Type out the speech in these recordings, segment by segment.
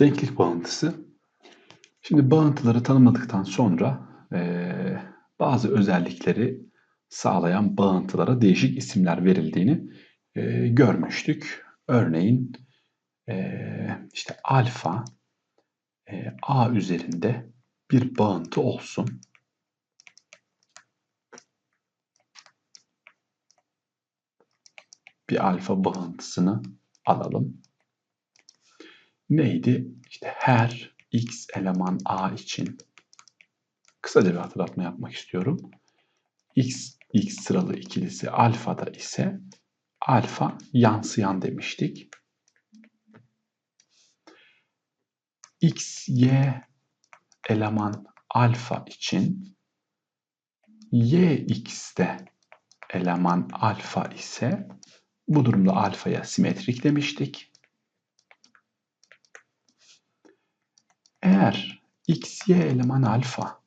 Denklik bağıntısı. Şimdi bağıntıları tanımladıktan sonra eee, bazı özellikleri sağlayan bağıntılara değişik isimler verildiğini eee, görmüştük. Örneğin eee, işte alfa eee, a üzerinde bir bağıntı olsun. Bir alfa bağıntısını alalım neydi? İşte her x eleman a için kısaca bir hatırlatma yapmak istiyorum. x x sıralı ikilisi alfada ise alfa yansıyan demiştik. x y eleman alfa için y x'te eleman alfa ise bu durumda alfaya simetrik demiştik. Eğer x, y eleman alfa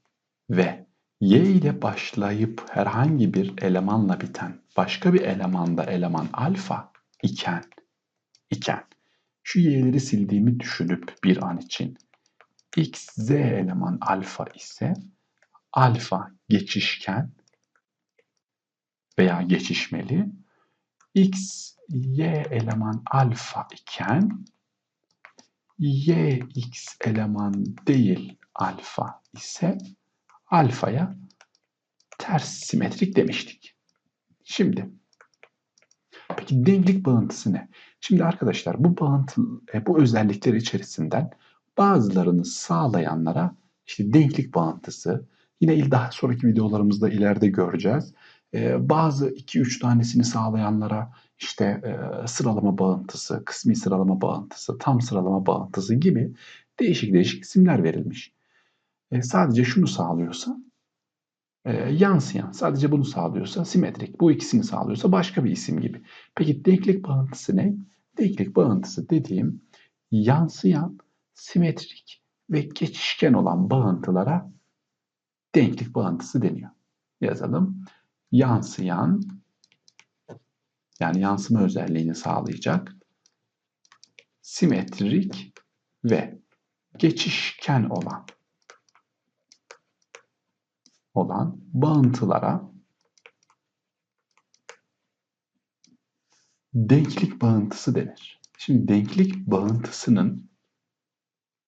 ve y ile başlayıp herhangi bir elemanla biten başka bir elemanda eleman alfa iken iken şu y'leri sildiğimi düşünüp bir an için x, z eleman alfa ise alfa geçişken veya geçişmeli x, y eleman alfa iken y x eleman değil alfa ise alfaya ters simetrik demiştik. Şimdi peki denklik bağıntısı ne? Şimdi arkadaşlar bu bağıntı e, bu özellikler içerisinden bazılarını sağlayanlara işte denklik bağıntısı yine daha sonraki videolarımızda ileride göreceğiz. Ee, bazı 2-3 tanesini sağlayanlara işte e, sıralama bağıntısı, kısmi sıralama bağıntısı, tam sıralama bağıntısı gibi değişik değişik isimler verilmiş. E, sadece şunu sağlıyorsa e, yansıyan, sadece bunu sağlıyorsa simetrik, bu ikisini sağlıyorsa başka bir isim gibi. Peki denklik bağıntısı ne? Denklik bağıntısı dediğim yansıyan, simetrik ve geçişken olan bağıntılara denklik bağıntısı deniyor. Yazalım. Yansıyan, yani yansıma özelliğini sağlayacak simetrik ve geçişken olan olan bağıntılara denklik bağıntısı denir. Şimdi denklik bağıntısının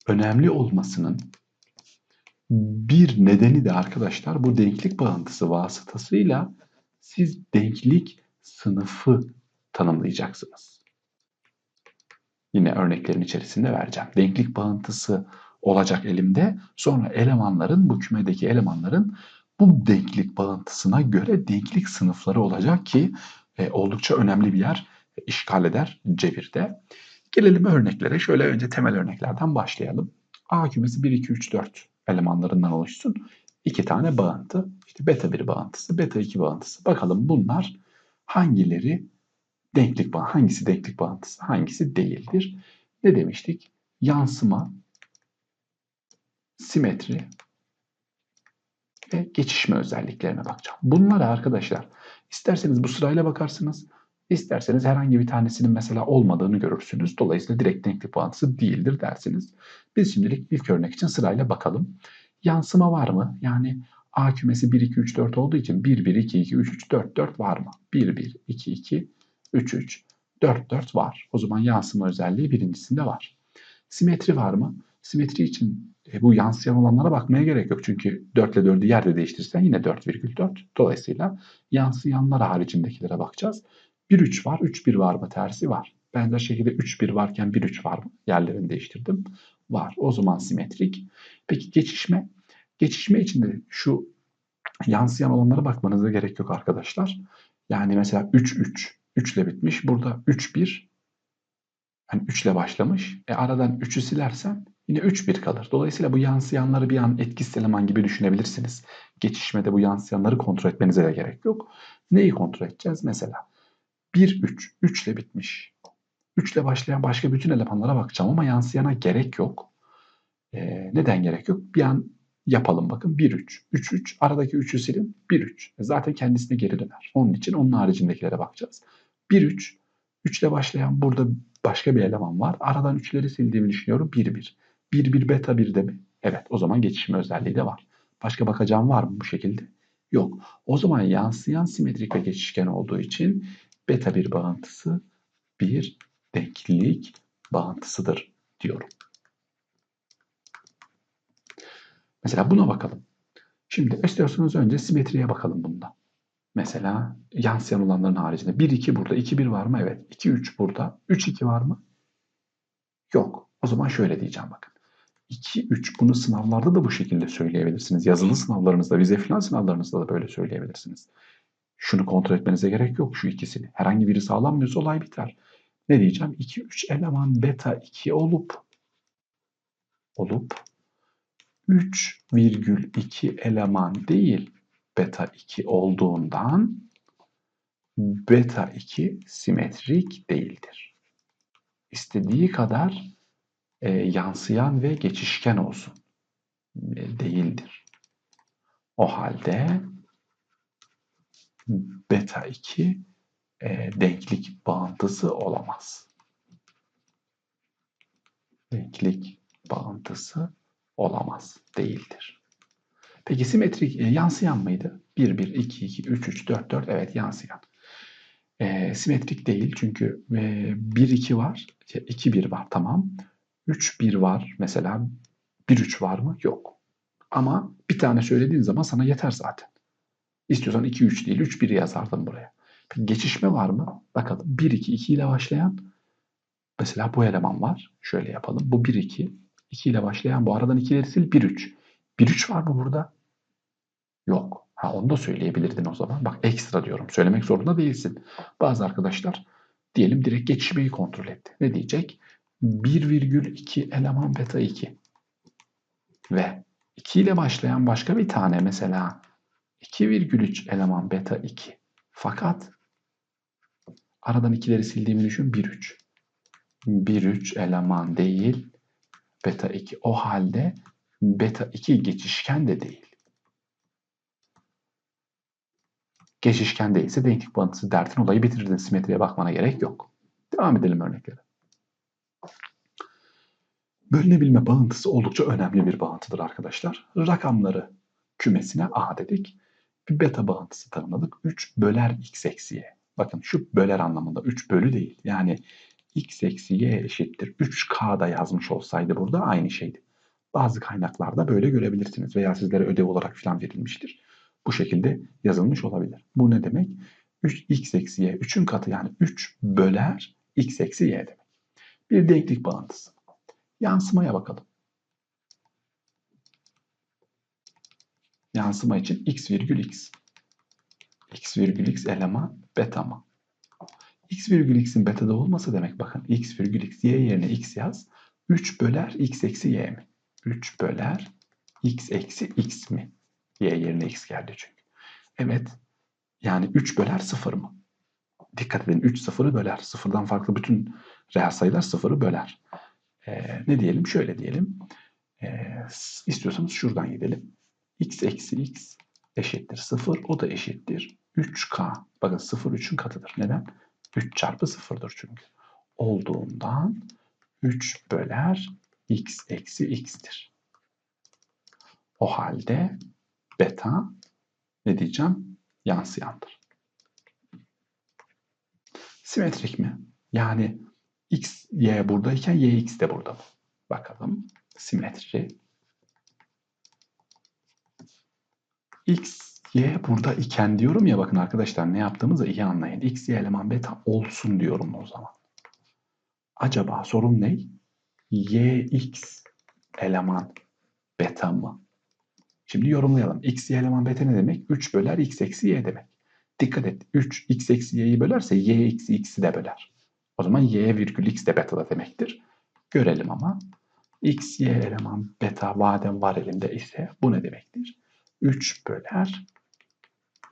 önemli olmasının bir nedeni de arkadaşlar bu denklik bağıntısı vasıtasıyla siz denklik sınıfı tanımlayacaksınız. Yine örneklerin içerisinde vereceğim. Denklik bağıntısı olacak elimde. Sonra elemanların, bu kümedeki elemanların bu denklik bağıntısına göre denklik sınıfları olacak ki e, oldukça önemli bir yer e, işgal eder cevirde. Gelelim örneklere. Şöyle önce temel örneklerden başlayalım. A kümesi 1, 2, 3, 4 elemanlarından oluşsun. İki tane bağıntı. İşte beta 1 bağıntısı, beta 2 bağıntısı. Bakalım bunlar hangileri denklik bağ hangisi denklik bağıntısı, hangisi değildir? Ne demiştik? Yansıma, simetri ve geçişme özelliklerine bakacağım. Bunlara arkadaşlar isterseniz bu sırayla bakarsınız, isterseniz herhangi bir tanesinin mesela olmadığını görürsünüz. Dolayısıyla direkt denklik bağıntısı değildir dersiniz. Biz şimdilik ilk örnek için sırayla bakalım. Yansıma var mı? Yani A kümesi 1, 2, 3, 4 olduğu için 1, 1, 2, 2, 3, 3, 4, 4 var mı? 1, 1, 2, 2, 3, 3, 4, 4 var. O zaman yansıma özelliği birincisinde var. Simetri var mı? Simetri için e, bu yansıyan olanlara bakmaya gerek yok. Çünkü 4 ile 4'ü yerde değiştirirsen yine 4,4. Dolayısıyla yansıyanlar haricindekilere bakacağız. 1, 3 var. 3, 1 var mı? Tersi var. Benzer şekilde 3, 1 varken 1, 3 var mı? Yerlerini değiştirdim. Var. O zaman simetrik. Peki geçişme? Geçişme için de şu yansıyan olanlara bakmanıza gerek yok arkadaşlar. Yani mesela 3 3 3 ile bitmiş. Burada 3 1 yani 3 ile başlamış. E aradan 3'ü silersen yine 3 1 kalır. Dolayısıyla bu yansıyanları bir an etkisiz eleman gibi düşünebilirsiniz. Geçişmede bu yansıyanları kontrol etmenize de gerek yok. Neyi kontrol edeceğiz? Mesela 1 3 3 ile bitmiş. 3 ile başlayan başka bütün elemanlara bakacağım ama yansıyana gerek yok. E, neden gerek yok? Bir an yapalım bakın 1-3. 3-3 aradaki 3'ü silin 1-3. E, zaten kendisine geri döner. Onun için onun haricindekilere bakacağız. 1-3 3 ile başlayan burada başka bir eleman var. Aradan 3'leri sildiğimi düşünüyorum. 1 1. 1 1 beta 1 de mi? Evet o zaman geçişme özelliği de var. Başka bakacağım var mı bu şekilde? Yok. O zaman yansıyan simetrik ve geçişken olduğu için beta bir bağıntısı bir denklik bağıntısıdır diyorum. Mesela buna bakalım. Şimdi istiyorsanız önce simetriye bakalım bunda. Mesela yansıyan olanların haricinde 1 2 burada, 2 1 var mı? Evet. 2 3 burada. 3 2 var mı? Yok. O zaman şöyle diyeceğim bakın. 2 3 bunu sınavlarda da bu şekilde söyleyebilirsiniz. Yazılı sınavlarınızda, vize falan sınavlarınızda da böyle söyleyebilirsiniz. Şunu kontrol etmenize gerek yok şu ikisini. Herhangi biri sağlanmıyorsa olay biter. Ne diyeceğim? 2 3 eleman beta 2 olup olup 3,2 eleman değil beta 2 olduğundan beta 2 simetrik değildir. İstediği kadar e, yansıyan ve geçişken olsun. E, değildir. O halde beta 2 e, denklik bağıntısı olamaz. Denklik bağıntısı olamaz, değildir. Peki simetrik e, yansıyan mıydı? 1, 1, 2, 2, 3, 3, 4, 4 evet yansıyan. E, simetrik değil çünkü e, 1, 2 var, 2, 1 var tamam. 3, 1 var mesela 1, 3 var mı? Yok. Ama bir tane söylediğin zaman sana yeter zaten. İstiyorsan 2, 3 değil 3, 1 yazardım buraya. Peki geçişme var mı? Bakalım 1, 2, 2 ile başlayan mesela bu eleman var. Şöyle yapalım. Bu 1, 2. 2 ile başlayan bu aradan 2'leri sil 1, 3. 1, 3 var mı burada? Yok. Ha onu da söyleyebilirdin o zaman. Bak ekstra diyorum. Söylemek zorunda değilsin. Bazı arkadaşlar diyelim direkt geçişmeyi kontrol etti. Ne diyecek? 1,2 eleman beta 2 ve 2 ile başlayan başka bir tane mesela 2,3 eleman beta 2 fakat aradan ikileri sildiğimi düşün 1,3 1,3 eleman değil beta 2 o halde beta 2 geçişken de değil. Geçişken değilse denklik bağıntısı dertin olayı bitirirdin. Simetriye bakmana gerek yok. Devam edelim örneklere. Bölünebilme bağıntısı oldukça önemli bir bağıntıdır arkadaşlar. Rakamları kümesine A dedik. Bir beta bağıntısı tanımladık. 3 böler x eksi y. Bakın şu böler anlamında 3 bölü değil. Yani x eksi y eşittir 3K'da yazmış olsaydı burada aynı şeydi. Bazı kaynaklarda böyle görebilirsiniz veya sizlere ödev olarak falan verilmiştir. Bu şekilde yazılmış olabilir. Bu ne demek? 3 x eksi y 3'ün katı yani 3 böler x eksi y demek. Bir denklik bağıntısı. Yansımaya bakalım. Yansıma için x virgül x. x virgül x eleman beta mı? X virgül x'in beta'da olması demek bakın x virgül x y yerine x yaz. 3 böler x eksi y mi? 3 böler x eksi x mi? Y yerine x geldi çünkü. Evet. Yani 3 böler 0 mı? Dikkat edin 3 sıfırı böler. Sıfırdan farklı bütün reel sayılar sıfırı böler. Ee, ne diyelim? Şöyle diyelim. Ee, istiyorsanız şuradan gidelim. x eksi x eşittir 0. O da eşittir 3k. Bakın 0 3'ün katıdır. Neden? 3 çarpı 0'dır çünkü. Olduğundan 3 böler x eksi x'tir. O halde beta ne diyeceğim? Yansıyandır. Simetrik mi? Yani x, y buradayken y, x de burada mı? Bakalım. Simetri. x, y burada iken diyorum ya bakın arkadaşlar ne yaptığımızı iyi anlayın. x, y eleman beta olsun diyorum o zaman. Acaba sorun ne? y, x eleman beta mı? Şimdi yorumlayalım. x, y eleman beta ne demek? 3 böler x eksi y demek. Dikkat et. 3 x eksi y'yi bölerse y eksi x'i de böler. O zaman y virgül x de beta da demektir. Görelim ama. x, y eleman beta madem var elimde ise bu ne demektir? 3 böler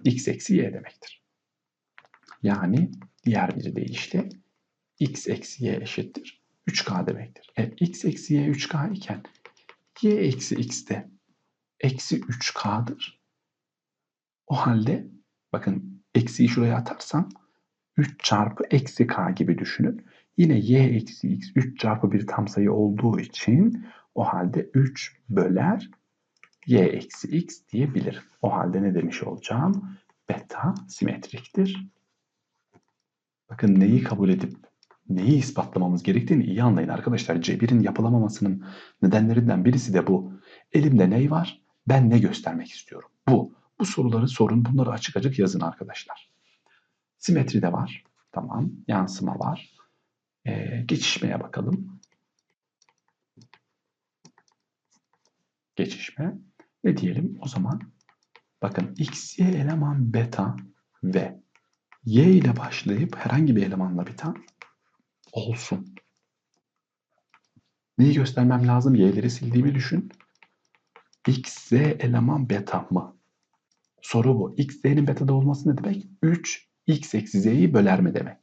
x eksi y demektir. Yani diğer bir deyişle x eksi y eşittir 3k demektir. E, x eksi y 3k iken y eksi x de eksi 3k'dır. O halde bakın eksiyi şuraya atarsam 3 çarpı eksi k gibi düşünün. Yine y eksi x 3 çarpı bir tam sayı olduğu için o halde 3 böler y eksi x diyebilirim. O halde ne demiş olacağım? Beta simetriktir. Bakın neyi kabul edip neyi ispatlamamız gerektiğini iyi anlayın arkadaşlar. Cebir'in yapılamamasının nedenlerinden birisi de bu. Elimde ney var? Ben ne göstermek istiyorum? Bu. Bu soruları sorun. Bunları açık açık yazın arkadaşlar. Simetri de var. Tamam. Yansıma var. Ee, geçişmeye bakalım. Geçişme. Ne diyelim o zaman? Bakın x, y eleman beta ve y ile başlayıp herhangi bir elemanla biten olsun. Neyi göstermem lazım? Y'leri sildiğimi düşün. X, Z eleman beta mı? Soru bu. X, Z'nin betada olması ne demek? 3 X eksi Z'yi böler mi demek?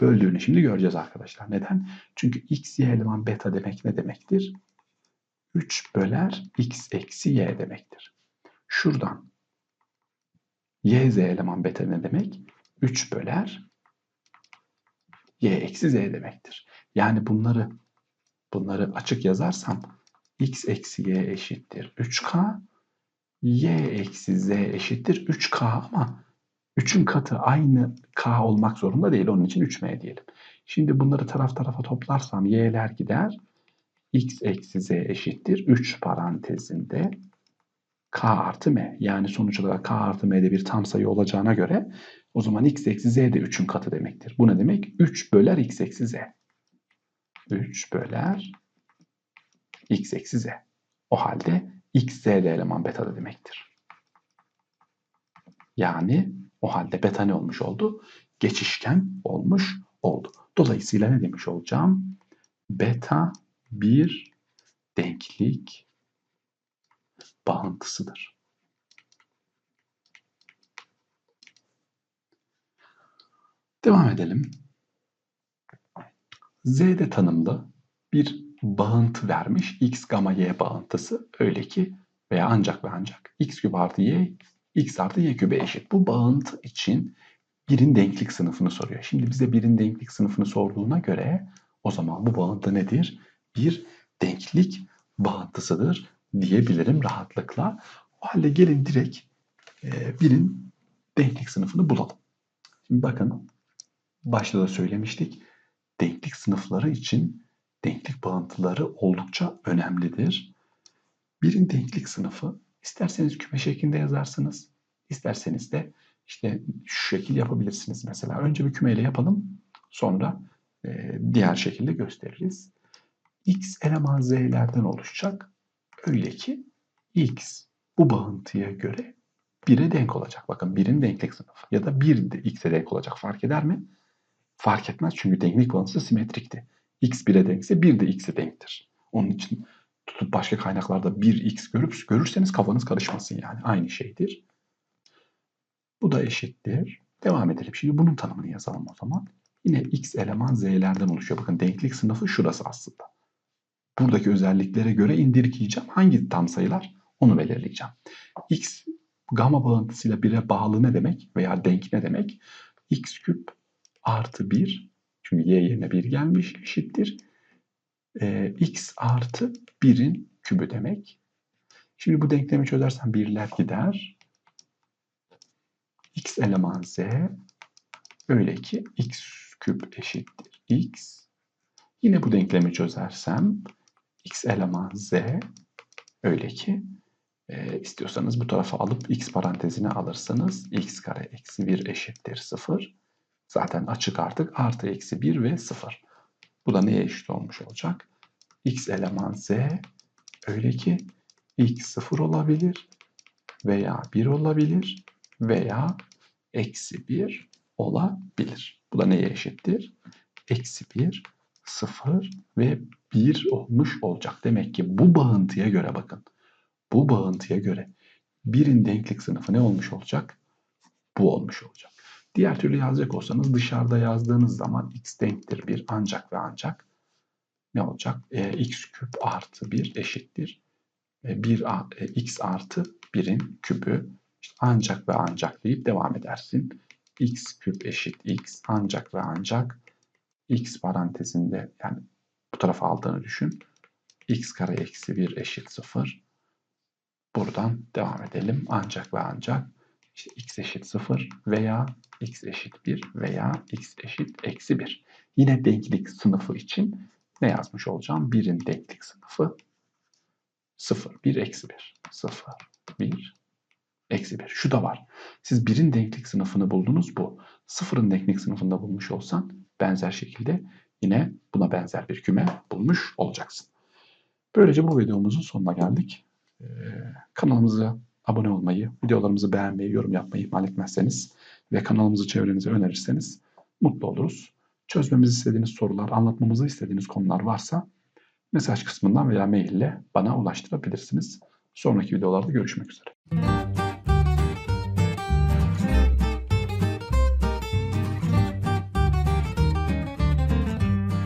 Böldüğünü şimdi göreceğiz arkadaşlar. Neden? Çünkü X, Y eleman beta demek ne demektir? 3 böler X eksi Y demektir. Şuradan Y, Z eleman beta ne demek? 3 böler y eksi z demektir. Yani bunları bunları açık yazarsam x eksi y eşittir 3k y eksi z eşittir 3k ama 3'ün katı aynı k olmak zorunda değil. Onun için 3m diyelim. Şimdi bunları taraf tarafa toplarsam y'ler gider. X eksi z eşittir 3 parantezinde k artı m. Yani sonuç olarak k artı m'de bir tam sayı olacağına göre o zaman x eksi z de 3'ün katı demektir. Bu ne demek? 3 böler x eksi z. 3 böler x eksi z. O halde x z de eleman beta demektir. Yani o halde beta ne olmuş oldu? Geçişken olmuş oldu. Dolayısıyla ne demiş olacağım? Beta bir denklik bağıntısıdır. Devam edelim. Z'de tanımlı bir bağıntı vermiş. X gamma y bağıntısı. Öyle ki veya ancak ve ancak x küp artı y x artı y kübe eşit. Bu bağıntı için birin denklik sınıfını soruyor. Şimdi bize birin denklik sınıfını sorduğuna göre o zaman bu bağıntı nedir? Bir denklik bağıntısıdır diyebilirim rahatlıkla. O halde gelin direkt e, birin denklik sınıfını bulalım. Şimdi bakın başta da söylemiştik. Denklik sınıfları için denklik bağıntıları oldukça önemlidir. Birin denklik sınıfı isterseniz küme şeklinde yazarsınız. İsterseniz de işte şu şekil yapabilirsiniz mesela. Önce bir kümeyle yapalım. Sonra e, diğer şekilde gösteririz. X eleman z'lerden oluşacak. Öyle ki x bu bağıntıya göre 1'e denk olacak. Bakın 1'in denklik sınıfı. Ya da 1 de x'e denk olacak. Fark eder mi? Fark etmez çünkü denklik bağıntısı simetrikti. x 1'e denkse 1 de x'e denktir. Onun için tutup başka kaynaklarda 1x görüp görürseniz kafanız karışmasın yani. Aynı şeydir. Bu da eşittir. Devam edelim. Şimdi bunun tanımını yazalım o zaman. Yine x eleman z'lerden oluşuyor. Bakın denklik sınıfı şurası aslında buradaki özelliklere göre indirgeyeceğim. Hangi tam sayılar? Onu belirleyeceğim. X gamma bağıntısıyla 1'e bağlı ne demek? Veya denk ne demek? X küp artı 1 çünkü y yerine 1 gelmiş eşittir. Ee, x artı 1'in kübü demek. Şimdi bu denklemi çözersem birler gider. x eleman z öyle ki x küp eşittir x. Yine bu denklemi çözersem x eleman z öyle ki e, istiyorsanız bu tarafa alıp x parantezine alırsanız x kare eksi 1 eşittir 0. Zaten açık artık artı eksi 1 ve 0. Bu da neye eşit olmuş olacak? x eleman z öyle ki x 0 olabilir veya 1 olabilir veya eksi 1 olabilir. Bu da neye eşittir? Eksi 1 0 ve 1 olmuş olacak. Demek ki bu bağıntıya göre bakın. Bu bağıntıya göre birin denklik sınıfı ne olmuş olacak? Bu olmuş olacak. Diğer türlü yazacak olsanız dışarıda yazdığınız zaman x denktir 1 ancak ve ancak ne olacak? E, x küp artı 1 eşittir. E, 1 e, x artı 1'in kübü işte ancak ve ancak deyip devam edersin. x küp eşit x ancak ve ancak x parantezinde yani bu tarafa aldığını düşün. x kare eksi 1 eşit 0. Buradan devam edelim. Ancak ve ancak işte x eşit 0 veya x eşit 1 veya x eşit eksi 1. Yine denklik sınıfı için ne yazmış olacağım? 1'in denklik sınıfı 0, 1, eksi 1. 0, 1, eksi 1. Şu da var. Siz 1'in denklik sınıfını buldunuz bu. 0'ın denklik sınıfında bulmuş olsan benzer şekilde yine buna benzer bir küme bulmuş olacaksın. Böylece bu videomuzun sonuna geldik. Ee, kanalımıza abone olmayı, videolarımızı beğenmeyi, yorum yapmayı ihmal etmezseniz ve kanalımızı çevrenize önerirseniz mutlu oluruz. Çözmemizi istediğiniz sorular, anlatmamızı istediğiniz konular varsa mesaj kısmından veya mail ile bana ulaştırabilirsiniz. Sonraki videolarda görüşmek üzere.